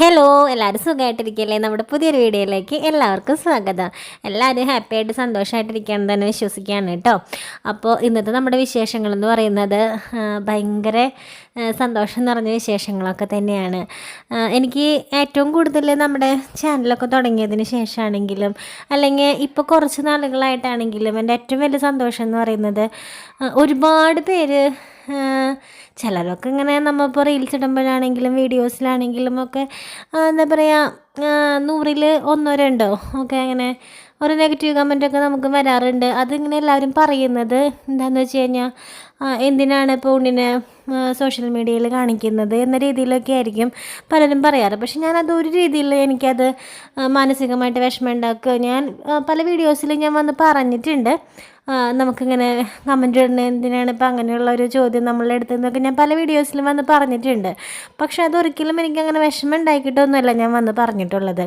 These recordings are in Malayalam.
ഹലോ എല്ലാവരും സുഖമായിട്ടിരിക്കുകയല്ലേ നമ്മുടെ പുതിയൊരു വീഡിയോയിലേക്ക് എല്ലാവർക്കും സ്വാഗതം. എല്ലാവരും ഹാപ്പി ആയിട്ട് സന്തോഷമായിട്ടിരിക്കുകയാണെന്ന് തന്നെ വിശ്വസിക്കുകയാണ് കേട്ടോ. അപ്പോൾ ഇന്നത്തെ നമ്മുടെ വിശേഷങ്ങൾ എന്ന് പറയുന്നത് ഭയങ്കര സന്തോഷം നിറഞ്ഞ വിശേഷങ്ങളൊക്കെ തന്നെയാണ്. എനിക്ക് ഏറ്റവും കൂടുതൽ നമ്മുടെ ചാനലൊക്കെ തുടങ്ങിയതിന് ശേഷമാണെങ്കിലും അല്ലെങ്കിൽ ഇപ്പോൾ കുറച്ച് നാളുകളായിട്ടാണെങ്കിലും എന്റെ ഏറ്റവും വലിയ സന്തോഷം എന്ന് പറയുന്നത് ഒരുപാട് പേര് ചിലരൊക്കെ ഇങ്ങനെ നമ്മളിപ്പോൾ റീൽസ് ഇടുമ്പോഴാണെങ്കിലും വീഡിയോസിലാണെങ്കിലും ഒക്കെ എന്താ പറയുക നൂറിൽ ഒന്നോ രണ്ടോ ഒക്കെ അങ്ങനെ ഒരു നെഗറ്റീവ് കമന്റൊക്കെ നമുക്ക് വരാറുണ്ട്. അതിങ്ങനെ എല്ലാവരും പറയുന്നത് എന്താണെന്ന് വെച്ച് കഴിഞ്ഞാൽ എന്തിനാണ് ഇപ്പോൾ ഉണ്ണിനെ സോഷ്യൽ മീഡിയയിൽ കാണിക്കുന്നത് എന്ന രീതിയിലൊക്കെ ആയിരിക്കും പലരും പറയാറ്. പക്ഷെ ഞാനത് ഒരു രീതിയിൽ എനിക്കത് മാനസികമായിട്ട് വിഷമം ഉണ്ടാക്കുക. ഞാൻ പല വീഡിയോസിലും ഞാൻ വന്ന് പറഞ്ഞിട്ടുണ്ട്. നമുക്കിങ്ങനെ കമന്റ് ഇടുന്നത് എന്തിനാണ് ഇപ്പം അങ്ങനെയുള്ള ഒരു ചോദ്യം നമ്മളുടെ അടുത്ത് നിന്നൊക്കെ ഞാൻ പല വീഡിയോസിലും വന്ന് പറഞ്ഞിട്ടുണ്ട്. പക്ഷേ അതൊരിക്കലും എനിക്കങ്ങനെ വിഷമം ഉണ്ടാക്കിയിട്ടൊന്നുമല്ല ഞാൻ വന്ന് പറഞ്ഞിട്ടുള്ളത്.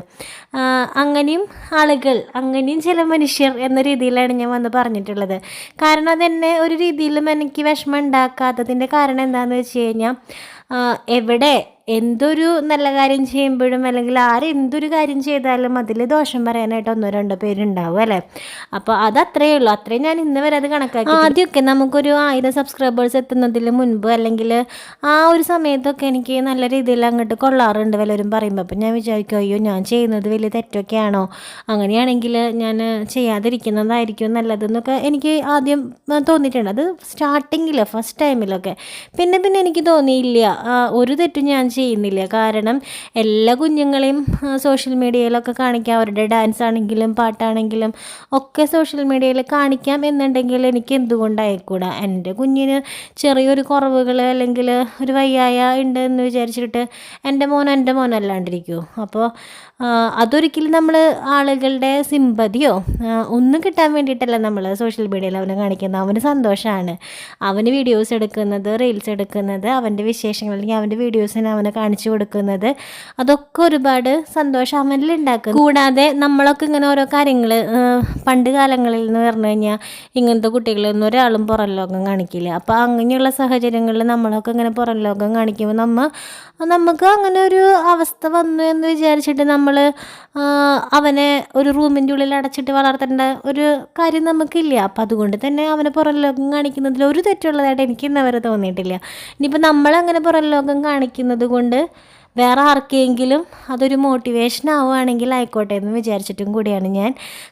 അങ്ങനെയും ആളുകൾ അങ്ങനെയും ചില മനുഷ്യർ എന്ന രീതിയിലാണ് ഞാൻ വന്ന് പറഞ്ഞിട്ടുള്ളത്. കാരണം അതെന്നെ ഒരു രീതിയിലും എനിക്ക് വിഷമം ഉണ്ടാക്കാത്തതിന്റെ കാരണം എന്താണെന്ന് വെച്ച് കഴിഞ്ഞാൽ എവിടെ എന്തൊരു നല്ല കാര്യം ചെയ്യുമ്പോഴും അല്ലെങ്കിൽ ആര് എന്തൊരു കാര്യം ചെയ്താലും അതിൽ ദോഷം പറയാനായിട്ട് ഒന്നോ രണ്ടോ പേരുണ്ടാവും അല്ലേ? അപ്പോൾ അത് അത്രയേ ഉള്ളൂ. അത്രയും ഞാൻ ഇന്ന് വരെ അത് കണക്കാക്കി ആദ്യമൊക്കെ നമുക്കൊരു ആയിരം സബ്സ്ക്രൈബേഴ്സ് എത്തുന്നതിൽ മുൻപ് അല്ലെങ്കിൽ ആ ഒരു സമയത്തൊക്കെ എനിക്ക് നല്ല രീതിയിൽ അങ്ങോട്ട് കൊള്ളാറുണ്ട് വല്ലവരും പറയുമ്പോൾ അപ്പം ഞാൻ വിചാരിക്കും അയ്യോ ഞാൻ ചെയ്യുന്നത് വലിയ തെറ്റൊക്കെയാണോ? അങ്ങനെയാണെങ്കിൽ ഞാൻ ചെയ്യാതിരിക്കുന്നതായിരിക്കും നല്ലതെന്നൊക്കെ എനിക്ക് ആദ്യം തോന്നിയിട്ടുണ്ട്. അത് സ്റ്റാർട്ടിങ്ങിൽ ഫസ്റ്റ് ടൈമിലൊക്കെ പിന്നെ പിന്നെ എനിക്ക് തോന്നിയില്ല. ഒരു തെറ്റും ഞാൻ ചെയ്യുന്നില്ല. കാരണം എല്ലാ കുഞ്ഞുങ്ങളെയും സോഷ്യൽ മീഡിയയിലൊക്കെ കാണിക്കാം. അവരുടെ ഡാൻസ് ആണെങ്കിലും പാട്ടാണെങ്കിലും ഒക്കെ സോഷ്യൽ മീഡിയയിൽ കാണിക്കാം എന്നുണ്ടെങ്കിൽ എനിക്ക് എന്തുകൊണ്ടായിക്കൂടാ? എന്റെ കുഞ്ഞിന് ചെറിയൊരു കുറവുകൾ അല്ലെങ്കിൽ ഒരു വയ്യായ ഉണ്ട് എന്ന് വിചാരിച്ചിട്ട് എന്റെ മോൻ എന്റെ മോനല്ലാണ്ടിരിക്കുമോ അപ്പോൾ അതൊരിക്കലും നമ്മൾ ആളുകളുടെ സിമ്പതിയോ ഒന്നും കിട്ടാൻ വേണ്ടിയിട്ടല്ല നമ്മൾ സോഷ്യൽ മീഡിയയിൽ അവനെ കാണിക്കുന്നത്. അവന് സന്തോഷമാണ് അവന് വീഡിയോസ് എടുക്കുന്നത് റീൽസ് എടുക്കുന്നത് അവന്റെ വിശേഷങ്ങൾ അല്ലെങ്കിൽ അവന്റെ വീഡിയോസിന് അവനെ കാണിച്ചു കൊടുക്കുന്നത്. അതൊക്കെ ഒരുപാട് സന്തോഷം അവനിൽ ഉണ്ടാക്കും കൂടാതെ നമ്മളൊക്കെ ഇങ്ങനെ ഓരോ കാര്യങ്ങൾ പണ്ട് കാലങ്ങളിൽ എന്ന് പറഞ്ഞു കഴിഞ്ഞാൽ ഇങ്ങനത്തെ കുട്ടികളൊന്നും ഒരാളും പുറം ലോകം കാണിക്കില്ല. അപ്പോൾ അങ്ങനെയുള്ള സാഹചര്യങ്ങളിൽ നമ്മളൊക്കെ ഇങ്ങനെ പുറം ലോകം കാണിക്കുമ്പോൾ നമ്മൾ നമുക്ക് അങ്ങനെ ഒരു അവസ്ഥ വന്നു എന്ന് വിചാരിച്ചിട്ട് നമ്മൾ അവനെ ഒരു റൂമിന്റെ ഉള്ളിൽ അടച്ചിട്ട് വളർത്തേണ്ട ഒരു കാര്യം നമുക്കില്ല. അപ്പം അതുകൊണ്ട് തന്നെ അവനെ പുറം ലോകം കാണിക്കുന്നതിൽ ഒരു തെറ്റുള്ളതായിട്ട് എനിക്ക് ഇന്നവരെ തോന്നിയിട്ടില്ല. ഇനിയിപ്പോൾ നമ്മളങ്ങനെ പുറം ലോകം കാണിക്കുന്നത് കൊണ്ട് വേറെ ആർക്കെങ്കിലും അതൊരു മോട്ടിവേഷൻ ആവുകയാണെങ്കിൽ ആയിക്കോട്ടെ എന്ന് വിചാരിച്ചിട്ടും കൂടിയാണ് ഞാൻ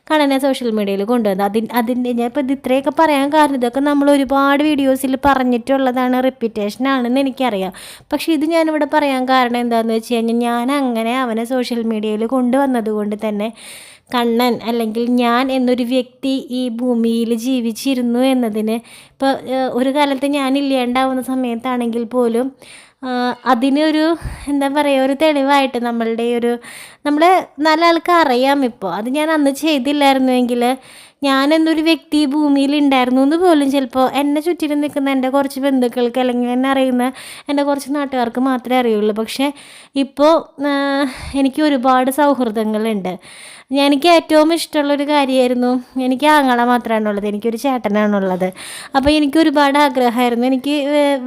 കണ്ണനെ സോഷ്യൽ മീഡിയയിൽ കൊണ്ടുവന്നത്. അതിന് അതിന്റെ ഞാൻ ഇപ്പോൾ ഇത് ഇത്രയൊക്കെ പറയാൻ കാരണം ഇതൊക്കെ നമ്മൾ ഒരുപാട് വീഡിയോസിൽ പറഞ്ഞിട്ടുള്ളതാണ് റിപ്പീറ്റേഷൻ ആണെന്ന് എനിക്കറിയാം. പക്ഷേ ഇത് ഞാനിവിടെ പറയാൻ കാരണം എന്താണെന്ന് വെച്ച് കഴിഞ്ഞാൽ ഞാൻ അങ്ങനെ അവനെ സോഷ്യൽ മീഡിയയിൽ കൊണ്ടുവന്നത് കൊണ്ട് തന്നെ കണ്ണൻ അല്ലെങ്കിൽ ഞാൻ എന്നൊരു വ്യക്തി ഈ ഭൂമിയിൽ ജീവിച്ചിരുന്നു എന്നതിന് ഇപ്പോൾ ഒരു കാലത്ത് ഞാൻ ഇല്ലാണ്ടാവുന്ന സമയത്താണെങ്കിൽ പോലും അതിനൊരു എന്താ പറയുക ഒരു തെളിവായിട്ട് നമ്മളുടെ ഒരു നമ്മളെ നല്ല ആൾക്ക് അറിയാം ഇപ്പോൾ അത് ഞാൻ അന്ന് ചെയ്തില്ലായിരുന്നുവെങ്കിൽ ഞാൻ എന്നൊരു വ്യക്തി ഭൂമിയിൽ ഉണ്ടായിരുന്നു എന്ന് പോലും ചിലപ്പോൾ എന്നെ ചുറ്റിലും നിൽക്കുന്ന എന്റെ കുറച്ച് ബന്ധുക്കൾക്ക് അല്ലെങ്കിൽ എന്നെ അറിയുന്ന എന്റെ കുറച്ച് നാട്ടുകാർക്ക് മാത്രമേ അറിയുള്ളൂ. പക്ഷേ ഇപ്പോൾ എനിക്ക് ഒരുപാട് സൗഹൃദങ്ങളുണ്ട്. എനിക്ക് ഏറ്റവും ഇഷ്ടമുള്ളൊരു കാര്യമായിരുന്നു എനിക്ക് ആങ്ങള മാത്രമാണുള്ളത് എനിക്കൊരു ചേട്ടനാണുള്ളത് അപ്പോൾ എനിക്ക് ഒരുപാട് ആഗ്രഹമായിരുന്നു. എനിക്ക്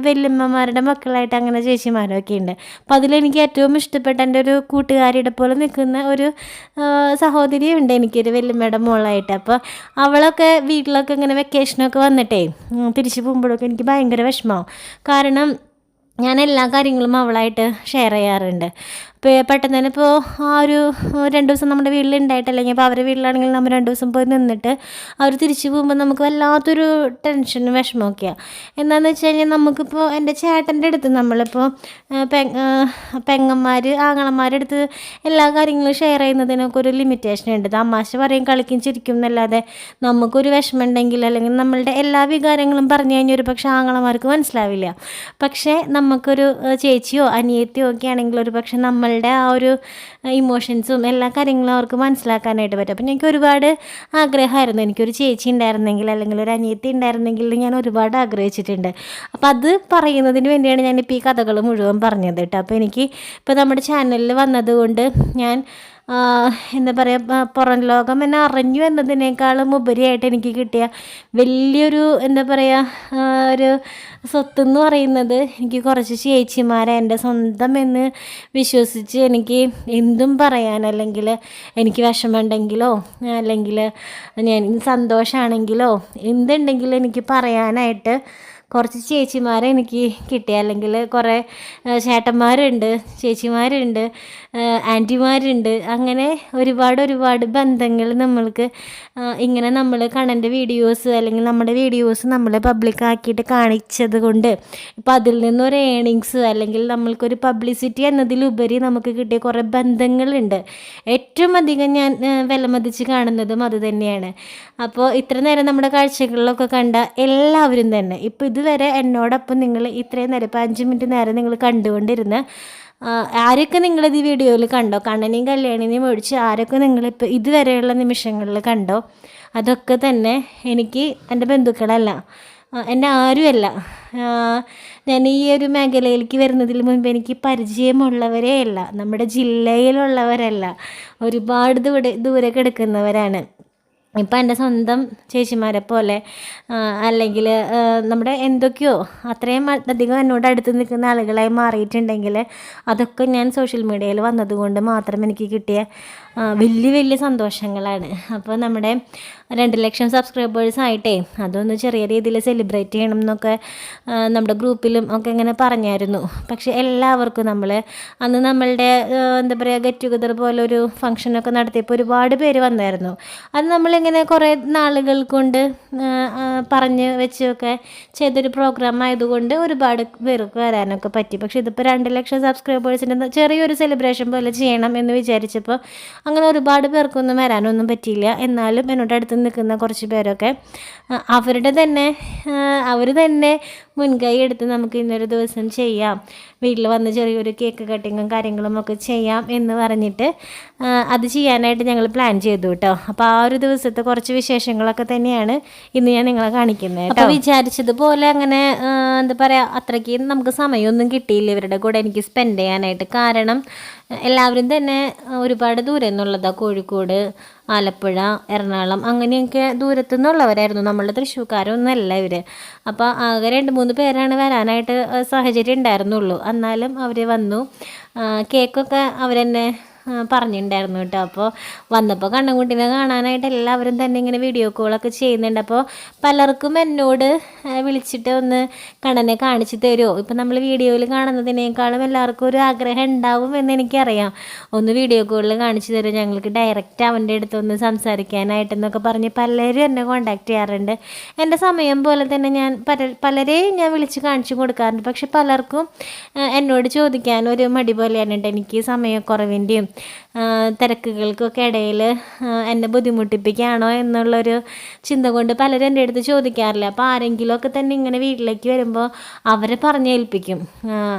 വല്യമ്മമാരുടെ മക്കളായിട്ട് അങ്ങനെ ചേച്ചിമാരൊക്കെ ഉണ്ട്. അപ്പോൾ അതിലെനിക്ക് ഏറ്റവും ഇഷ്ടപ്പെട്ട എന്റെ ഒരു കൂട്ടുകാരിയുടെ പോലെ നിൽക്കുന്ന ഒരു സഹോദരിയുണ്ട് എനിക്കൊരു വല്യമ്മയുടെ മോളായിട്ട്. അപ്പോൾ അവളൊക്കെ വീട്ടിലൊക്കെ ഇങ്ങനെ വെക്കേഷനൊക്കെ വന്നിട്ടേ തിരിച്ചു പോകുമ്പോഴൊക്കെ എനിക്ക് ഭയങ്കര വിഷമമാവും കാരണം ഞാൻ എല്ലാ കാര്യങ്ങളും അവളായിട്ട് ഷെയർ ചെയ്യാറുണ്ട്. പെട്ടെന്ന് തന്നെ ഇപ്പോൾ ആ ഒരു രണ്ട് ദിവസം നമ്മുടെ വീട്ടിലുണ്ടായിട്ട് അല്ലെങ്കിൽ ഇപ്പോൾ അവരുടെ വീട്ടിലാണെങ്കിൽ നമ്മൾ രണ്ട് ദിവസം പോയി നിന്നിട്ട് അവർ തിരിച്ചു പോകുമ്പോൾ നമുക്ക് വല്ലാത്തൊരു ടെൻഷനും വിഷമമൊക്കെയാണ് എന്താണെന്ന് വെച്ച് കഴിഞ്ഞാൽ നമുക്കിപ്പോൾ എന്റെ ചേട്ടന്റെ അടുത്ത് നമ്മളിപ്പോൾ പെങ്ങന്മാർ ആങ്ങളന്മാരുടെ അടുത്ത് എല്ലാ കാര്യങ്ങളും ഷെയർ ചെയ്യുന്നതിനൊക്കെ ഒരു ലിമിറ്റേഷൻ ഉണ്ട്. തമാശ പറയും കളിക്കും ചിരിക്കും എന്നല്ലാതെ നമുക്കൊരു വിഷമം ഉണ്ടെങ്കിൽ അല്ലെങ്കിൽ നമ്മളുടെ എല്ലാ വികാരങ്ങളും പറഞ്ഞു കഴിഞ്ഞാൽ ഒരു പക്ഷേ ആങ്ങളമാർക്ക് മനസ്സിലാവില്ല. പക്ഷേ നമുക്കൊരു ചേച്ചിയോ അനിയത്തിയോ ഒക്കെ ആണെങ്കിൽ ഒരു പക്ഷേ നമ്മളുടെ ആ ഒരു ഇമോഷൻസും എല്ലാ കാര്യങ്ങളും അവർക്ക് മനസ്സിലാക്കാനായിട്ട് പറ്റും. അപ്പം എനിക്ക് ഒരുപാട് ആഗ്രഹമായിരുന്നു. എനിക്കൊരു ചേച്ചി ഉണ്ടായിരുന്നെങ്കിൽ അല്ലെങ്കിൽ ഒരു അനിയത്തി ഉണ്ടായിരുന്നെങ്കിൽ ഞാൻ ഒരുപാട് ആഗ്രഹിച്ചിട്ടുണ്ട്. അപ്പോൾ അത് പറയുന്നതിന് വേണ്ടിയാണ് ഞാനിപ്പോൾ ഈ കഥകൾ മുഴുവൻ പറഞ്ഞത് കേട്ടോ. അപ്പോൾ എനിക്ക് ഇപ്പോൾ നമ്മുടെ ചാനലിൽ വന്നതുകൊണ്ട് ഞാൻ എന്താ പറയുക പുറം ലോകം എന്നെ അറിഞ്ഞു എന്നതിനേക്കാളും ഉപരിയായിട്ട് എനിക്ക് കിട്ടിയ വലിയൊരു എന്താ പറയുക ഒരു സ്വത്ത് എന്ന് പറയുന്നത് എനിക്ക് കുറച്ച് ചേച്ചിമാരെ എന്റെ സ്വന്തം എന്ന് വിശ്വസിച്ച് എനിക്ക് എന്തും പറയാൻ അല്ലെങ്കിൽ എനിക്ക് വിഷമമുണ്ടെങ്കിലോ അല്ലെങ്കിൽ ഞാൻ സന്തോഷമാണെങ്കിലോ എന്തുണ്ടെങ്കിലും എനിക്ക് പറയാനായിട്ട് കുറച്ച് ചേച്ചിമാരെ എനിക്ക് കിട്ടിയ അല്ലെങ്കിൽ കുറേ ചേട്ടന്മാരുണ്ട് ചേച്ചിമാരുണ്ട്. ആന്റിമാരുണ്ട്. അങ്ങനെ ഒരുപാട് ഒരുപാട് ബന്ധങ്ങൾ നമ്മൾക്ക് ഇങ്ങനെ നമ്മൾ കണ്ണന്റെ വീഡിയോസ് അല്ലെങ്കിൽ നമ്മുടെ വീഡിയോസ് നമ്മൾ പബ്ലിക്കാക്കിയിട്ട് കാണിച്ചത് കൊണ്ട് ഇപ്പം അതിൽ നിന്നൊരു ഏണിങ്സ് അല്ലെങ്കിൽ നമ്മൾക്കൊരു പബ്ലിസിറ്റി എന്നതിലുപരി നമുക്ക് കിട്ടിയ കുറേ ബന്ധങ്ങളുണ്ട്. ഏറ്റവും അധികം ഞാൻ വിലമതിച്ച് കാണുന്നതും അത് തന്നെയാണ്. അപ്പോൾ ഇത്ര നേരം നമ്മുടെ കാഴ്ചകളിലൊക്കെ കണ്ട എല്ലാവരും തന്നെ ഇപ്പോൾ ഇതുവരെ എന്നോടൊപ്പം നിങ്ങൾ ഇത്രയും നേരം ഇപ്പോൾ അഞ്ച് മിനിറ്റ് നേരം നിങ്ങൾ കണ്ടുകൊണ്ടിരുന്ന ആരൊക്കെ നിങ്ങളിത് വീഡിയോയിൽ കണ്ടോ? കണ്ണനെയും കല്യാണിനെയും ഒഴിച്ച് ആരൊക്കെ നിങ്ങളിപ്പോൾ ഇതുവരെയുള്ള നിമിഷങ്ങളിൽ കണ്ടോ? അതൊക്കെ തന്നെ എനിക്ക് എന്റെ ബന്ധുക്കളല്ല എന്റെ ആരുമല്ല. ഞാൻ ഈ ഒരു മേഖലയിലേക്ക് വരുന്നതിന് മുൻപ് എനിക്ക് പരിചയമുള്ളവരേ അല്ല നമ്മുടെ ജില്ലയിലുള്ളവരല്ല. ഒരുപാട് ദൂരെ ദൂരെ കിടക്കുന്നവരാണ്. ഇപ്പം എന്റെ സ്വന്തം ചേച്ചിമാരെ പോലെ അല്ലെങ്കിൽ നമ്മുടെ എന്തൊക്കെയോ അത്രയും അധികം എന്നോട് അടുത്ത് നിൽക്കുന്ന ആളുകളായി മാറിയിട്ടുണ്ടെങ്കിൽ അതൊക്കെ ഞാൻ സോഷ്യൽ മീഡിയയിൽ വന്നതുകൊണ്ട് മാത്രം എനിക്ക് കിട്ടിയ വലിയ വലിയ സന്തോഷങ്ങളാണ്. അപ്പോൾ നമ്മുടെ രണ്ട് ലക്ഷം സബ്സ്ക്രൈബേഴ്സ് ആയിട്ടേ അതൊന്ന് ചെറിയ രീതിയിൽ സെലിബ്രേറ്റ് ചെയ്യണം എന്നൊക്കെ നമ്മുടെ ഗ്രൂപ്പിലും ഒക്കെ ഇങ്ങനെ പറഞ്ഞായിരുന്നു. പക്ഷെ എല്ലാവർക്കും നമ്മൾ അന്ന് നമ്മളുടെ എന്താ പറയുക ഗെറ്റ് ടുഗദർ പോലെ ഒരു ഫംഗ്ഷനൊക്കെ നടത്തിയപ്പോൾ ഒരുപാട് പേര് വന്നായിരുന്നു. അത് നമ്മളിങ്ങനെ കുറേ നാളുകൾ കൊണ്ട് പറഞ്ഞ് വെച്ചൊക്കെ ചെയ്തൊരു പ്രോഗ്രാം ആയതുകൊണ്ട് ഒരുപാട് പേർക്ക് വരാനൊക്കെ പറ്റി. പക്ഷേ ഇതിപ്പോൾ രണ്ട് ലക്ഷം സബ്സ്ക്രൈബേഴ്സിന്റെ ചെറിയൊരു സെലിബ്രേഷൻ പോലെ ചെയ്യണം എന്ന് വിചാരിച്ചപ്പോൾ അങ്ങനെ ഒരുപാട് പേർക്കൊന്നും വരാനൊന്നും പറ്റിയില്ല. എന്നാലും എന്നോട് അടുത്ത് നിൽക്കുന്ന കുറച്ച് പേരൊക്കെ അവരുടെ തന്നെ അവർ തന്നെ മുൻകൈ എടുത്ത് നമുക്ക് ഇന്നൊരു ദിവസം ചെയ്യാം. വീട്ടിൽ വന്ന് ചെറിയൊരു കേക്ക് കട്ടിങ്ങും കാര്യങ്ങളും ഒക്കെ ചെയ്യാം എന്ന് പറഞ്ഞിട്ട് അത് ചെയ്യാനായിട്ട് ഞങ്ങൾ പ്ലാൻ ചെയ്തു കേട്ടോ അപ്പോൾ ആ ഒരു ദിവസത്തെ കുറച്ച് വിശേഷങ്ങളൊക്കെ തന്നെയാണ് ഇന്ന് ഞാൻ നിങ്ങളെ കാണിക്കുന്നത് അപ്പോൾ വിചാരിച്ചതുപോലെ അങ്ങനെ എന്താ പറയുക അത്രയ്ക്ക് നമുക്ക് സമയമൊന്നും കിട്ടിയില്ല ഇവരുടെ കൂടെ എനിക്ക് സ്പെൻഡ് ചെയ്യാനായിട്ട്. കാരണം എല്ലാവരും തന്നെ ഒരുപാട് ദൂരം എന്നുള്ളതാണ് കോഴിക്കോട്. ആലപ്പുഴ എറണാകുളം അങ്ങനെയൊക്കെ ദൂരത്തു നിന്നുള്ളവരായിരുന്നു നമ്മളുടെ തൃശ്ശൂർക്കാരൊന്നുമല്ല ഇവർ അപ്പോൾ ആകെ രണ്ട് മൂന്ന് പേരാണ് വരാനായിട്ട് സാഹചര്യം ഉണ്ടായിരുന്നുള്ളൂ. എന്നാലും അവർ വന്നു. കേക്കൊക്കെ അവരെന്നെ പറഞ്ഞിട്ടുണ്ടായിരുന്നു കേട്ടോ. അപ്പോൾ വന്നപ്പോൾ കണ്ണൻകുട്ടീനെ കാണാനായിട്ട് എല്ലാവരും തന്നെ ഇങ്ങനെ വീഡിയോ കോളൊക്കെ ചെയ്യുന്നുണ്ട്. അപ്പോൾ പലർക്കും എന്നോട് വിളിച്ചിട്ട് ഒന്ന് കണ്ണനെ കാണിച്ചു തരുമോ ഇപ്പം നമ്മൾ വീഡിയോയിൽ കാണുന്നതിനേക്കാളും എല്ലാവർക്കും ഒരു ആഗ്രഹം ഉണ്ടാവും എന്ന് എനിക്കറിയാം. ഒന്ന് വീഡിയോ കോളിൽ കാണിച്ചു തരും ഞങ്ങൾക്ക് ഡയറക്റ്റ് അവന്റെ അടുത്ത് ഒന്ന് സംസാരിക്കാനായിട്ടെന്നൊക്കെ പറഞ്ഞ് പലരും എന്നെ കോണ്ടാക്ട് ചെയ്യാറുണ്ട്. എന്റെ സമയം പോലെ തന്നെ ഞാൻ പല പലരെയും ഞാൻ വിളിച്ച് കാണിച്ചു കൊടുക്കാറുണ്ട്. പക്ഷെ പലർക്കും എന്നോട് ചോദിക്കാൻ ഒരു മടി പോലെയാണ് എനിക്ക് സമയക്കുറവിന്റെയും തിരക്കുകൾക്കൊക്കെ ഇടയിൽ എന്നെ ബുദ്ധിമുട്ടിപ്പിക്കുകയാണോ എന്നുള്ളൊരു ചിന്ത കൊണ്ട് പലരും എന്റെ അടുത്ത് ചോദിക്കാറില്ല. അപ്പോൾ ആരെങ്കിലുമൊക്കെ തന്നെ ഇങ്ങനെ വീട്ടിലേക്ക് വരുമ്പോൾ അവരെ പറഞ്ഞേൽപ്പിക്കും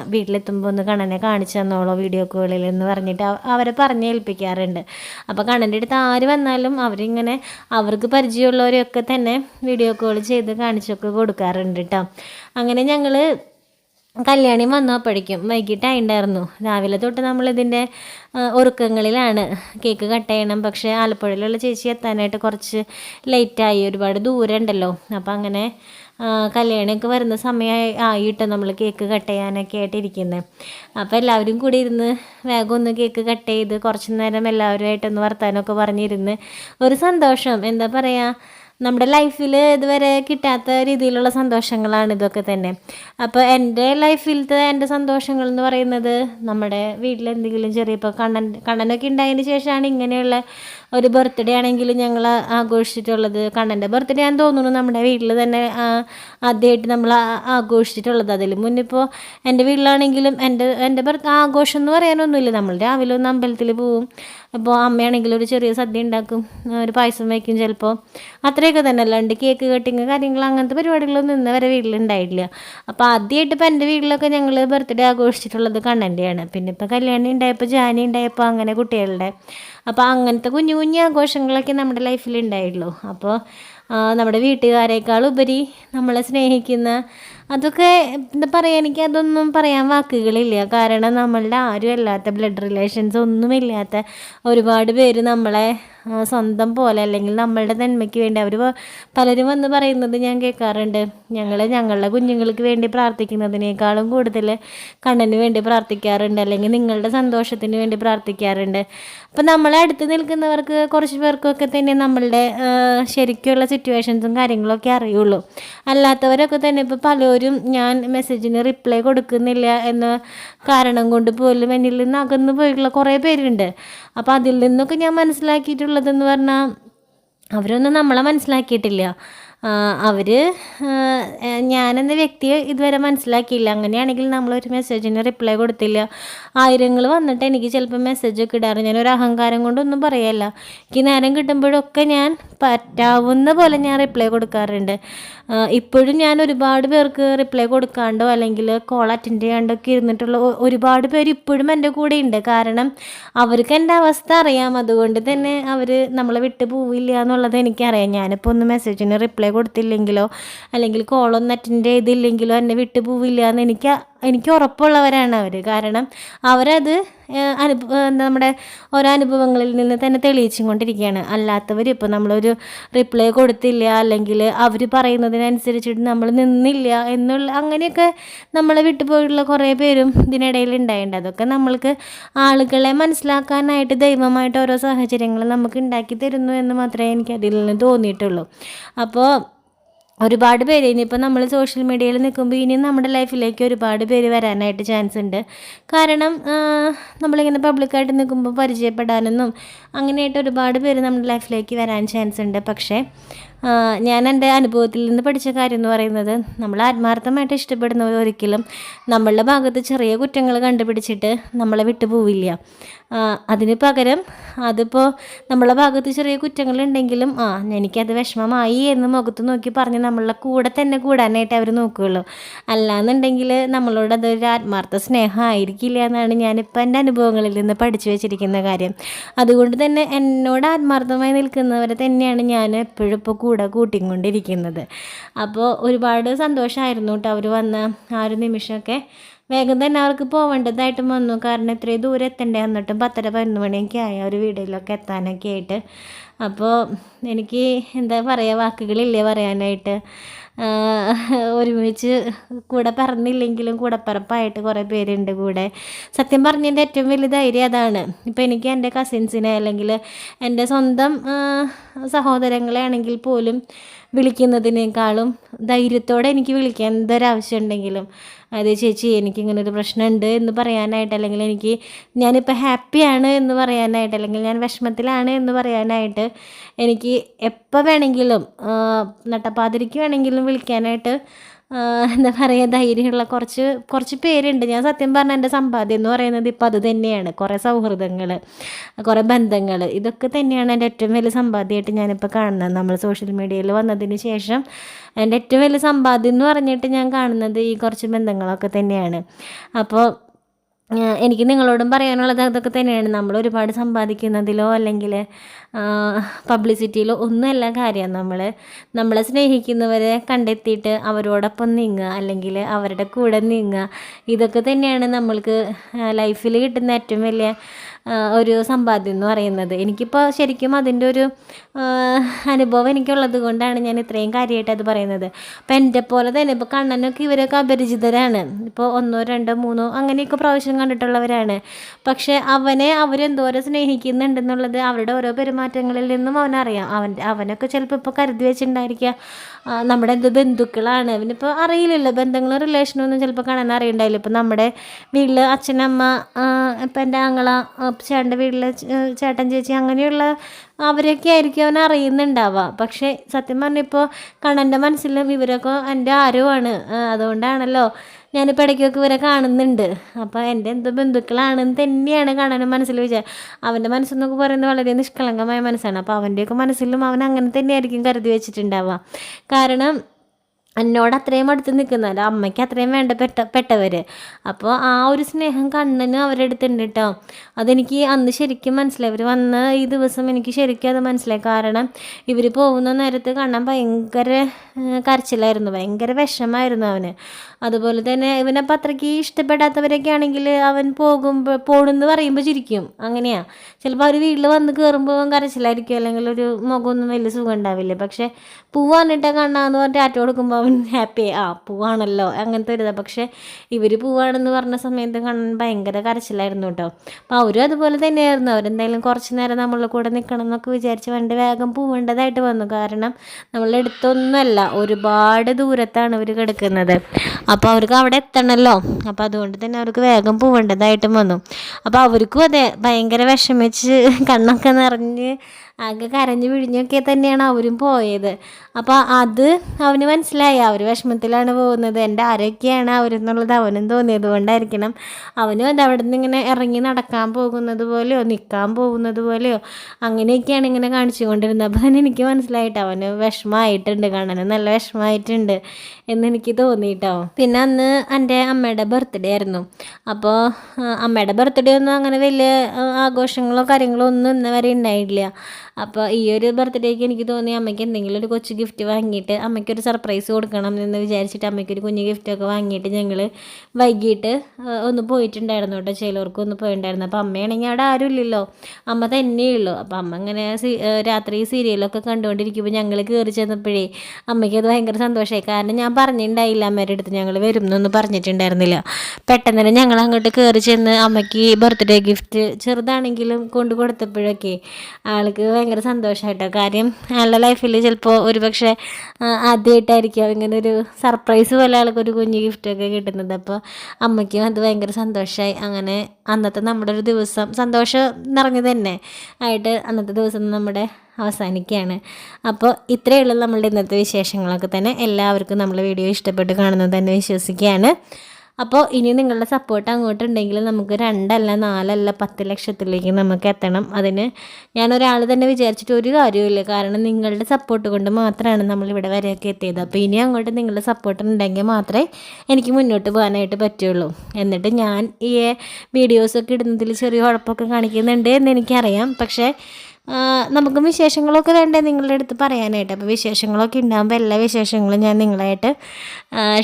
വീട്ടിലെത്തുമ്പോൾ ഒന്ന് കണ്ണനെ കാണിച്ചു തന്നോളോ വീഡിയോ കോളിൽ എന്ന് പറഞ്ഞിട്ട് അവ- അവരെ പറഞ്ഞേൽപ്പിക്കാറുണ്ട് അപ്പോൾ കണ്ണന്റെ അടുത്ത് ആര് വന്നാലും അവരിങ്ങനെ അവർക്ക് പരിചയമുള്ളവരെയൊക്കെ തന്നെ വീഡിയോ കോൾ ചെയ്ത് കാണിച്ചൊക്കെ കൊടുക്കാറുണ്ട് കേട്ടോ അങ്ങനെ ഞങ്ങൾ കല്യാണി വന്നപ്പോഴേക്കും വൈകിട്ടായിട്ടുണ്ടായിരുന്നു രാവിലെ തൊട്ട് നമ്മളിതിന്റെ ഒരുക്കങ്ങളിലാണ് കേക്ക് കട്ട് ചെയ്യണം. പക്ഷേ ആലപ്പുഴയിലുള്ള ചേച്ചി എത്താനായിട്ട് കുറച്ച് ലേറ്റായി ഒരുപാട് ദൂരം ഉണ്ടല്ലോ അപ്പം അങ്ങനെ കല്യാണിയൊക്കെ വരുന്ന സമയമായി ആയിട്ട് നമ്മൾ കേക്ക് കട്ട് ചെയ്യാനൊക്കെ ആയിട്ട് ഇരിക്കുന്നത് അപ്പോൾ എല്ലാവരും കൂടി ഇരുന്ന് വേഗം ഒന്ന് കേക്ക് കട്ട് ചെയ്ത് കുറച്ച് നേരം എല്ലാവരുമായിട്ടൊന്ന് വർത്താനമൊക്കെ പറഞ്ഞിരുന്ന്. ഒരു സന്തോഷം. എന്താ പറയുക നമ്മുടെ ലൈഫിൽ ഇതുവരെ കിട്ടാത്ത രീതിയിലുള്ള സന്തോഷങ്ങളാണ് ഇതൊക്കെ തന്നെ. അപ്പോൾ എന്റെ ലൈഫിലത്തെ എന്റെ സന്തോഷങ്ങൾ എന്ന് പറയുന്നത് നമ്മുടെ വീട്ടിലെന്തെങ്കിലും ചെറിയ ഇപ്പോൾ കണ്ണൻ കണ്ണനൊക്കെ ഉണ്ടായതിന് ശേഷമാണ് ഇങ്ങനെയുള്ള ഒരു ബർത്ത്ഡേ ആണെങ്കിലും ഞങ്ങൾ ആഘോഷിച്ചിട്ടുള്ളത് കണ്ണന്റെ ബർത്ത്ഡേ ആണെന്ന് തോന്നുന്നു നമ്മുടെ വീട്ടിൽ തന്നെ ആദ്യമായിട്ട് നമ്മൾ ആഘോഷിച്ചിട്ടുള്ളത് അതിൽ. മുന്നിപ്പോൾ എന്റെ വീട്ടിലാണെങ്കിലും എന്റെ എന്റെ ബർത്ത് ആഘോഷം എന്ന് പറയാനൊന്നുമില്ല. നമ്മൾ രാവിലെ ഒന്ന് അമ്പലത്തിൽ പോവും. അപ്പോൾ അമ്മയാണെങ്കിൽ ഒരു ചെറിയ സദ്യ ഉണ്ടാക്കും ഒരു പായസം വയ്ക്കും ചിലപ്പോൾ. അത്രയൊക്കെ തന്നെ. അല്ലാണ്ട് കേക്ക് കട്ടിങ് കാര്യങ്ങൾ അങ്ങനത്തെ പരിപാടികളൊന്നും ഇന്ന് വരെ വീട്ടിലുണ്ടായിട്ടില്ല അപ്പോൾ ആദ്യമായിട്ട് ഇപ്പോൾ എന്റെ വീട്ടിലൊക്കെ ഞങ്ങൾ ബർത്ത്ഡേ ആഘോഷിച്ചിട്ടുള്ളത് കണ്ണന്റെയാണ്. പിന്നെ ഇപ്പോൾ കല്യാണി ഉണ്ടായപ്പോൾ ജാനി ഉണ്ടായപ്പോൾ അങ്ങനെ കുട്ടികളുടെ അപ്പോൾ അങ്ങനത്തെ കുഞ്ഞു കുഞ്ഞു ആഘോഷങ്ങളൊക്കെ നമ്മുടെ ലൈഫിൽ ഉണ്ടായുള്ളൂ അപ്പോൾ നമ്മുടെ വീട്ടുകാരേക്കാൾ ഉപരി നമ്മളെ സ്നേഹിക്കുന്ന അതൊക്കെ എന്താ പറയുക എനിക്ക് അതൊന്നും പറയാൻ വാക്കുകളില്ല. കാരണം നമ്മളുടെ ആരും അല്ലാത്ത ബ്ലഡ് റിലേഷൻസ് ഒന്നുമില്ലാത്ത ഒരുപാട് പേര് നമ്മളെ സ്വന്തം പോലെ അല്ലെങ്കിൽ നമ്മളുടെ നന്മയ്ക്ക് വേണ്ടി. അവർ പലരും വന്ന് പറയുന്നത് ഞാൻ കേൾക്കാറുണ്ട്. ഞങ്ങൾ ഞങ്ങളുടെ കുഞ്ഞുങ്ങൾക്ക് വേണ്ടി പ്രാർത്ഥിക്കുന്നതിനേക്കാളും കൂടുതൽ കണ്ണന് വേണ്ടി പ്രാർത്ഥിക്കാറുണ്ട്. അല്ലെങ്കിൽ നിങ്ങളുടെ സന്തോഷത്തിന് വേണ്ടി പ്രാർത്ഥിക്കാറുണ്ട്. അപ്പം നമ്മളെ അടുത്ത് നിൽക്കുന്നവർക്ക് കുറച്ച് പേർക്കൊക്കെ തന്നെ നമ്മളുടെ ശരിക്കുള്ള സിറ്റുവേഷൻസും കാര്യങ്ങളൊക്കെ അറിയുള്ളൂ. അല്ലാത്തവരൊക്കെ തന്നെ ഇപ്പോൾ പലരും ഞാൻ മെസ്സേജിന് റിപ്ലൈ കൊടുക്കുന്നില്ല എന്ന കാരണം കൊണ്ട് പോലും എന്നിൽ നിന്ന് അകന്നു പോയിട്ടുള്ള കുറേ പേരുണ്ട്. അപ്പോൾ അതിൽ നിന്നൊക്കെ ഞാൻ മനസ്സിലാക്കിയിട്ടുള്ളതെന്ന് പറഞ്ഞാൽ അവരൊന്നും നമ്മളെ മനസ്സിലാക്കിയിട്ടില്ല. അവർ ഞാനെന്ന വ്യക്തിയെ ഇതുവരെ മനസ്സിലാക്കിയില്ല. അങ്ങനെയാണെങ്കിൽ നമ്മളൊരു മെസ്സേജിന് റിപ്ലൈ കൊടുത്തില്ല. ആയിരങ്ങൾ വന്നിട്ട് എനിക്ക് ചിലപ്പോൾ മെസ്സേജൊക്കെ ഇടാറ്. ഞാനൊരു അഹങ്കാരം കൊണ്ടൊന്നും പറയല്ല. എനിക്ക് നേരം കിട്ടുമ്പോഴൊക്കെ ഞാൻ പറ്റാവുന്ന പോലെ ഞാൻ റിപ്ലൈ കൊടുക്കാറുണ്ട്. ഇപ്പോഴും ഞാൻ ഒരുപാട് പേർക്ക് റിപ്ലൈ കൊടുക്കാണ്ടോ അല്ലെങ്കിൽ കോൾ അറ്റൻഡ് ചെയ്യാണ്ടൊക്കെ ഇരുന്നിട്ടുള്ള ഒരുപാട് പേര് ഇപ്പോഴും എന്റെ കൂടെ ഉണ്ട്. കാരണം അവർക്ക് എന്റെ അവസ്ഥ അറിയാം. അതുകൊണ്ട് തന്നെ അവർ നമ്മളെ വിട്ടു പോവില്ല എന്നുള്ളത് എനിക്കറിയാം. ഞാനിപ്പോൾ ഒന്ന് മെസ്സേജിന് റിപ്ലൈ കൊടുത്തില്ലെങ്കിലോ അല്ലെങ്കിൽ കോളൊന്നും അറ്റൻഡ് ചെയ്തില്ലെങ്കിലോ എന്നെ വിട്ട് പോവില്ല എന്ന് എനിക്ക് എനിക്ക് ഉറപ്പുള്ളവരാണ് അവർ കാരണം അവരത് അനുഭവ നമ്മുടെ ഓരോ അനുഭവങ്ങളിൽ നിന്ന് തന്നെ തെളിയിച്ചും കൊണ്ടിരിക്കുകയാണ്. അല്ലാത്തവർ ഇപ്പോൾ നമ്മളൊരു റിപ്ലൈ കൊടുത്തില്ല അല്ലെങ്കിൽ അവർ പറയുന്നതിനനുസരിച്ചിട്ട് നമ്മൾ നിന്നില്ല എന്നുള്ള അങ്ങനെയൊക്കെ നമ്മളെ വിട്ടുപോയിട്ടുള്ള കുറേ പേരും ഇതിനിടയിൽ ഉണ്ടായിട്ടുണ്ട്. അതൊക്കെ നമ്മൾക്ക് ആളുകളെ മനസ്സിലാക്കാനായിട്ട് ദൈവമായിട്ട് ഓരോ സാഹചര്യങ്ങൾ നമുക്ക് ഉണ്ടാക്കി തരുന്നു എന്ന് മാത്രമേ എനിക്ക് അതിൽ നിന്ന് തോന്നിയിട്ടുള്ളൂ. അപ്പോൾ ഒരുപാട് പേര് ഇനിയിപ്പോൾ നമ്മൾ സോഷ്യൽ മീഡിയയിൽ നിൽക്കുമ്പോൾ ഇനിയും നമ്മുടെ ലൈഫിലേക്ക് ഒരുപാട് പേര് വരാനായിട്ട് ചാൻസ് ഉണ്ട്. കാരണം നമ്മളിങ്ങനെ പബ്ലിക്കായിട്ട് നിൽക്കുമ്പോൾ പരിചയപ്പെടാനൊന്നും അങ്ങനെയായിട്ട് ഒരുപാട് പേര് നമ്മുടെ ലൈഫിലേക്ക് വരാൻ ചാൻസ് ഉണ്ട്. പക്ഷേ ഞാൻ എന്റെ അനുഭവത്തിൽ നിന്ന് പഠിച്ച കാര്യം എന്ന് പറയുന്നത് നമ്മൾ ആത്മാർത്ഥമായിട്ട് ഇഷ്ടപ്പെടുന്നവർ ഒരിക്കലും നമ്മളുടെ ഭാഗത്ത് ചെറിയ കുറ്റങ്ങൾ കണ്ടുപിടിച്ചിട്ട് നമ്മളെ വിട്ടു പോവില്ല അതിന് പകരം അതിപ്പോൾ നമ്മളെ ഭാഗത്ത് ചെറിയ കുറ്റങ്ങളുണ്ടെങ്കിലും ആ എനിക്കത് വിഷമമായി എന്ന് മുഖത്ത് നോക്കി പറഞ്ഞ് നമ്മളെ കൂടെ തന്നെ കൂടാനായിട്ട് അവർ നോക്കുകയുള്ളൂ അല്ലാന്നുണ്ടെങ്കിൽ നമ്മളോട് അതൊരു ആത്മാർത്ഥ സ്നേഹമായിരിക്കില്ല എന്നാണ് ഞാനിപ്പോൾ എന്റെ അനുഭവങ്ങളിൽ നിന്ന് പഠിച്ചു വെച്ചിരിക്കുന്ന കാര്യം. അതുകൊണ്ട് തന്നെ എന്നോട് ആത്മാർത്ഥമായി നിൽക്കുന്നവരെ തന്നെയാണ് ഞാൻ എപ്പോഴും ഇപ്പോൾ കൂടെ കൂട്ടിക്കൊണ്ടിരിക്കുന്നത്. അപ്പോൾ ഒരുപാട് സന്തോഷമായിരുന്നു കേട്ടോ അവർ വന്ന ആ ഒരു നിമിഷമൊക്കെ. വേഗം തന്നെ അവർക്ക് പോവേണ്ടതായിട്ടും വന്നു. കാരണം ഇത്രയും ദൂരം എത്തണ്ടേ എന്നിട്ടും പത്തര പതിനൊന്ന് മണിയൊക്കെ ആയി ഒരു വീടിലൊക്കെ എത്താനൊക്കെ ആയിട്ട്. അപ്പോൾ എനിക്ക് എന്താ പറയുക വാക്കുകളില്ലേ പറയാനായിട്ട്. ഒരുമിച്ച് കൂടെ പറഞ്ഞില്ലെങ്കിലും കൂടപ്പിറപ്പായിട്ട് കുറേ പേരുണ്ട് കൂടെ. സത്യം പറഞ്ഞതിന്റെ ഏറ്റവും വലിയ ധൈര്യം അതാണ്. ഇപ്പം എനിക്ക് എന്റെ കസിൻസിനെ അല്ലെങ്കിൽ എന്റെ സ്വന്തം സഹോദരങ്ങളെ ആണെങ്കിൽ പോലും വിളിക്കുന്നതിനേക്കാളും ധൈര്യത്തോടെ എനിക്ക് വിളിക്കാൻ എന്തൊരാവശ്യം ഉണ്ടെങ്കിലും അതെ ചേച്ചി എനിക്കിങ്ങനെ ഒരു പ്രശ്നമുണ്ട് എന്ന് പറയാനായിട്ട് അല്ലെങ്കിൽ എനിക്ക് ഞാനിപ്പോൾ ഹാപ്പിയാണ് എന്ന് പറയാനായിട്ട് അല്ലെങ്കിൽ ഞാൻ വിഷമത്തിലാണ് എന്ന് പറയാനായിട്ട് എനിക്ക് എപ്പോൾ വേണമെങ്കിലും നട്ടപ്പാതിരിക്ക് വേണമെങ്കിലും വിളിക്കാനായിട്ട് എന്താ പറയുക ധൈര്യമുള്ള കുറച്ച് കുറച്ച് പേരുണ്ട്. ഞാൻ സത്യം പറഞ്ഞാൽ എന്റെ സമ്പാദ്യം എന്ന് പറയുന്നത് ഇപ്പോൾ അത് തന്നെയാണ്. കുറേ സൗഹൃദങ്ങൾ കുറേ ബന്ധങ്ങൾ ഇതൊക്കെ തന്നെയാണ് എന്റെ ഏറ്റവും വലിയ സമ്പാദ്യമായിട്ട് ഞാനിപ്പോൾ കാണുന്നത്. നമ്മൾ സോഷ്യൽ മീഡിയയിൽ വന്നതിന് ശേഷം എന്റെ ഏറ്റവും വലിയ സമ്പാദ്യം എന്ന് പറഞ്ഞിട്ട് ഞാൻ കാണുന്നത് ഈ കുറച്ച് ബന്ധങ്ങളൊക്കെ തന്നെയാണ്. അപ്പോൾ എനിക്ക് നിങ്ങളോടും പറയാനുള്ളത് അതൊക്കെ തന്നെയാണ്. നമ്മൾ ഒരുപാട് സമ്പാദിക്കുന്നതിലോ അല്ലെങ്കിൽ പബ്ലിസിറ്റിയിലോ ഒന്നുമല്ല കാര്യം. നമ്മൾ നമ്മളെ സ്നേഹിക്കുന്നവരെ കണ്ടെത്തിയിട്ട് അവരോടൊപ്പം നീങ്ങുക അല്ലെങ്കിൽ അവരുടെ കൂടെ നീങ്ങുക. ഇതൊക്കെ തന്നെയാണ് നമ്മൾക്ക് ലൈഫിൽ കിട്ടുന്ന ഏറ്റവും വലിയ ഒരു സമ്പാദ്യം എന്ന് പറയുന്നത്. എനിക്കിപ്പോൾ ശരിക്കും അതിന്റെ ഒരു അനുഭവം എനിക്കുള്ളത് കൊണ്ടാണ് ഞാൻ ഇത്രയും കാര്യമായിട്ട് അത് പറയുന്നത്. അപ്പം എന്റെ പോലെ തന്നെ ഇപ്പോൾ കണ്ണനൊക്കെ ഇവരൊക്കെ അപരിചിതരാണ്. ഇപ്പോൾ ഒന്നോ രണ്ടോ മൂന്നോ അങ്ങനെയൊക്കെ പ്രാവശ്യം കണ്ടിട്ടുള്ളവരാണ്. പക്ഷേ അവനെ അവരെന്തോരം സ്നേഹിക്കുന്നുണ്ടെന്നുള്ളത് അവരുടെ ഓരോ പെരുമാറ്റങ്ങളിൽ നിന്നും അവനറിയാം. അവൻ അവനൊക്കെ ചിലപ്പോൾ ഇപ്പോൾ കരുതി വെച്ചിട്ടുണ്ടായിരിക്കുക നമ്മുടെ എന്ത് ബന്ധുക്കളാണ്. അവനിപ്പോൾ അറിയില്ലല്ലോ. ബന്ധങ്ങളും റിലേഷനൊന്നും ചിലപ്പോൾ കാണാൻ അറിയണ്ടായില്ല ഇപ്പോൾ നമ്മുടെ വീട്ടിൽ അച്ഛനമ്മ ഇപ്പം എന്റെ ആങ്ങള ചേട്ടന്റെ വീട്ടിലെ ചേട്ടൻ ചേച്ചി അങ്ങനെയുള്ള അവരൊക്കെ ആയിരിക്കും അവൻ അറിയുന്നുണ്ടാവുക. പക്ഷേ സത്യം പറഞ്ഞിപ്പോൾ കണ്ണന്റെ മനസ്സിലും ഇവരൊക്കെ എന്റെ ആരുമാണ് അതുകൊണ്ടാണല്ലോ ഞാനിപ്പോൾ ഇടയ്ക്കൊക്കെ ഇവരെ കാണുന്നുണ്ട്. അപ്പോൾ എന്റെ എന്തോ ബന്ധുക്കളാണെന്ന് തന്നെയാണ് കണ്ണന്റെ മനസ്സിൽ വിചാരം അവന്റെ മനസ്സെന്നൊക്കെ പറയുന്നത് വളരെ നിഷ്കളങ്കമായ മനസ്സാണ്. അപ്പോൾ അവന്റെയൊക്കെ മനസ്സിലും അവൻ അങ്ങനെ തന്നെയായിരിക്കും കരുതി വെച്ചിട്ടുണ്ടാവുക. കാരണം എന്നോട് അത്രയും അടുത്ത് നിൽക്കുന്നവർ അമ്മയ്ക്ക് അത്രയും വേണ്ടപ്പെട്ട പെട്ടവർ അപ്പോൾ ആ ഒരു സ്നേഹം കണ്ണന് അവരുടെ അടുത്തുണ്ട് കേട്ടോ അതെനിക്ക് അന്ന് ശരിക്കും മനസ്സിലായി. ഇവർ വന്ന ഈ ദിവസം എനിക്ക് ശരിക്കും അത് മനസ്സിലായി. കാരണം ഇവർ പോകുന്ന നേരത്ത് കണ്ണൻ ഭയങ്കര കരച്ചിലായിരുന്നു. ഭയങ്കര വിഷമായിരുന്നു അവന്. അതുപോലെ തന്നെ ഇവനപ്പം അത്രയ്ക്ക് ഇഷ്ടപ്പെടാത്തവരൊക്കെ ആണെങ്കിൽ അവൻ പോകുമ്പോൾ പോണെന്ന് പറയുമ്പോൾ ചിരിക്കും. അങ്ങനെയാണ് ചിലപ്പോൾ അവർ വീട്ടിൽ വന്ന് കയറുമ്പോൾ കരച്ചിലായിരിക്കും. അല്ലെങ്കിൽ ഒരു മുഖമൊന്നും വലിയ സുഖം ഉണ്ടാവില്ല. പക്ഷേ പൂവാന്നിട്ട് കണ്ണാന്ന് പറഞ്ഞിട്ട് ആറ്റം കൊടുക്കുമ്പോൾ ഹാപ്പി ആ പോവാണല്ലോ അങ്ങനത്തെ ഒരു ഇതാണ് പക്ഷേ ഇവർ പൂവാണെന്ന് പറഞ്ഞ സമയത്ത് കണ്ണൻ ഭയങ്കര കരച്ചിലായിരുന്നു കേട്ടോ. അപ്പോൾ അവരും അതുപോലെ തന്നെയായിരുന്നു. അവരെന്തായാലും കുറച്ച് നേരം നമ്മളുടെ കൂടെ നിൽക്കണം എന്നൊക്കെ വിചാരിച്ച് വണ്ട് വേഗം പോവേണ്ടതായിട്ട് വന്നു. കാരണം നമ്മളെടുത്തൊന്നുമല്ല ഒരുപാട് ദൂരത്താണ് അവർ കിടക്കുന്നത്. അപ്പോൾ അവർക്ക് അവിടെ എത്തണമല്ലോ അപ്പോൾ അതുകൊണ്ട് തന്നെ അവർക്ക് വേഗം പോവേണ്ടതായിട്ടും വന്നു. അപ്പോൾ അവർക്കും അതെ ഭയങ്കര വിഷമിച്ച് കണ്ണൊക്കെ നിറഞ്ഞ് ആകെ കരഞ്ഞു പിഴിഞ്ഞൊക്കെ തന്നെയാണ് അവരും പോയത്. അപ്പോൾ അത് അവന് മനസ്സിലായി. അവർ വിഷമത്തിലാണ് പോകുന്നത്. എന്റെ ആരൊക്കെയാണ് അവരെന്നുള്ളത് അവനും തോന്നിയത് കൊണ്ടായിരിക്കണം. അവനും അത് അവിടെ നിന്ന് ഇങ്ങനെ ഇറങ്ങി നടക്കാൻ പോകുന്നത് പോലെയോ നിൽക്കാൻ പോകുന്നത് പോലെയോ അങ്ങനെയൊക്കെയാണ് ഇങ്ങനെ കാണിച്ചു കൊണ്ടിരുന്നത്. അപ്പോൾ തന്നെ എനിക്ക് മനസ്സിലായിട്ട് അവന് വിഷമമായിട്ടുണ്ട്. കാണാൻ നല്ല വിഷമമായിട്ടുണ്ട് എന്നെനിക്ക് തോന്നിയിട്ടോ. പിന്നെ അന്ന് എന്റെ അമ്മയുടെ ബർത്ത്ഡേ ആയിരുന്നു. അപ്പോൾ അമ്മയുടെ ബർത്ത്ഡേ ഒന്നും അങ്ങനെ വലിയ ആഘോഷങ്ങളോ കാര്യങ്ങളോ ഒന്നും ഇന്ന് വരെ ഉണ്ടായിട്ടില്ല. അപ്പോൾ ഈ ഒരു ബർത്ത്ഡേക്ക് എനിക്ക് തോന്നി അമ്മയ്ക്ക് എന്തെങ്കിലും ഒരു കൊച്ചു ഗിഫ്റ്റ് വാങ്ങിയിട്ട് അമ്മയ്ക്കൊരു സർപ്രൈസ് കൊടുക്കണം എന്ന് വിചാരിച്ചിട്ട് അമ്മയ്ക്കൊരു കുഞ്ഞു ഗിഫ്റ്റൊക്കെ വാങ്ങിയിട്ട് ഞങ്ങൾ വൈകിട്ട് ഒന്ന് പോയിട്ടുണ്ടായിരുന്നു കേട്ടോ. ചിലവർക്ക് ഒന്ന് പോയിട്ടുണ്ടായിരുന്നു അപ്പോൾ അമ്മയാണെങ്കിൽ അവിടെ ആരും ഇല്ലല്ലോ. അമ്മ തന്നെയുള്ളൂ അപ്പോൾ അമ്മ ഇങ്ങനെ രാത്രി സീരിയലൊക്കെ കണ്ടുകൊണ്ടിരിക്കുമ്പോൾ ഞങ്ങൾ കയറി ചെന്നപ്പോഴേ അമ്മയ്ക്ക് അത് ഭയങ്കര സന്തോഷമായി കാരണം ഞാൻ പറഞ്ഞിട്ടുണ്ടായില്ല അമ്മയുടെ അടുത്ത് ഞങ്ങൾ വരും എന്നൊന്നും പറഞ്ഞിട്ടുണ്ടായിരുന്നില്ല. പെട്ടെന്ന് തന്നെ ഞങ്ങൾ അങ്ങോട്ട് കയറി ചെന്ന് അമ്മയ്ക്ക് ബർത്ത്ഡേ ഗിഫ്റ്റ് ചെറുതാണെങ്കിലും കൊണ്ടു കൊടുത്തപ്പോഴൊക്കെ ആൾക്ക് ഭയങ്കര സന്തോഷമായിട്ടോ കാര്യം. അയാളുടെ ലൈഫിൽ ചിലപ്പോൾ ഒരുപക്ഷെ ആദ്യമായിട്ടായിരിക്കും ഇങ്ങനെ ഒരു സർപ്രൈസ് പോലെ ആൾക്ക് ആൾക്കൊരു കുഞ്ഞു ഗിഫ്റ്റൊക്കെ കിട്ടുന്നത്. അപ്പോൾ അമ്മയ്ക്കും അത് ഭയങ്കര സന്തോഷമായി അങ്ങനെ അന്നത്തെ നമ്മുടെ ഒരു ദിവസം സന്തോഷം നിറഞ്ഞത് തന്നെ ആയിട്ട് അന്നത്തെ ദിവസം നമ്മുടെ അവസാനിക്കുകയാണ്. അപ്പോൾ ഇത്രയേ ഉള്ളൂ നമ്മളുടെ ഇന്നത്തെ വിശേഷങ്ങളൊക്കെ തന്നെ. എല്ലാവർക്കും നമ്മളെ വീഡിയോ ഇഷ്ടപ്പെട്ട് കാണുന്നത് തന്നെ വിശ്വസിക്കുകയാണ്. അപ്പോൾ ഇനി നിങ്ങളുടെ സപ്പോർട്ട് അങ്ങോട്ടുണ്ടെങ്കിൽ നമുക്ക് രണ്ടല്ല നാലല്ല പത്ത് ലക്ഷത്തിലേക്ക് നമുക്ക് എത്തണം. അതിന് ഞാൻ ഒരാൾ തന്നെ വിചാരിച്ചിട്ട് ഒരു കാര്യമില്ല കാരണം നിങ്ങളുടെ സപ്പോർട്ട് കൊണ്ട് മാത്രമാണ് നമ്മൾ ഇവിടെ വരെയൊക്കെ എത്തിയത്. അപ്പോൾ ഇനി അങ്ങോട്ട് നിങ്ങളുടെ സപ്പോർട്ട് ഉണ്ടെങ്കിൽ മാത്രമേ എനിക്ക് മുന്നോട്ട് പോകാനായിട്ട് പറ്റുള്ളൂ. എന്നിട്ട് ഞാൻ ഈ വീഡിയോസൊക്കെ ഇടുന്നതിൽ ചെറിയ കുഴപ്പമൊക്കെ കാണിക്കുന്നുണ്ട് എന്ന് എനിക്കറിയാം. പക്ഷേ നമുക്ക് വിശേഷങ്ങളൊക്കെ വേണ്ടേ നിങ്ങളുടെ അടുത്ത് പറയാനായിട്ട്. അപ്പോൾ വിശേഷങ്ങളൊക്കെ ഉണ്ടാകുമ്പോൾ എല്ലാ വിശേഷങ്ങളും ഞാൻ നിങ്ങളായിട്ട്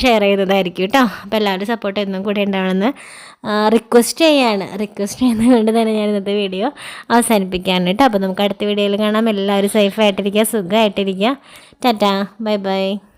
ഷെയർ ചെയ്തതായിരിക്കും കേട്ടോ അപ്പോൾ എല്ലാവരും സപ്പോർട്ട് എന്നും കൂടെ ഉണ്ടാവണമെന്ന് റിക്വസ്റ്റ് ചെയ്യാണ്. റിക്വസ്റ്റ് ചെയ്യുന്നത് കൊണ്ട് തന്നെ ഞാൻ ഇന്നത്തെ വീഡിയോ അവസാനിപ്പിക്കാനാണ് കേട്ടോ അപ്പോൾ നമുക്ക് അടുത്ത വീഡിയോയിൽ കാണാം. എല്ലാവരും സേഫായിട്ടിരിക്കുക സുഖമായിട്ടിരിക്കുക. Tata bye bye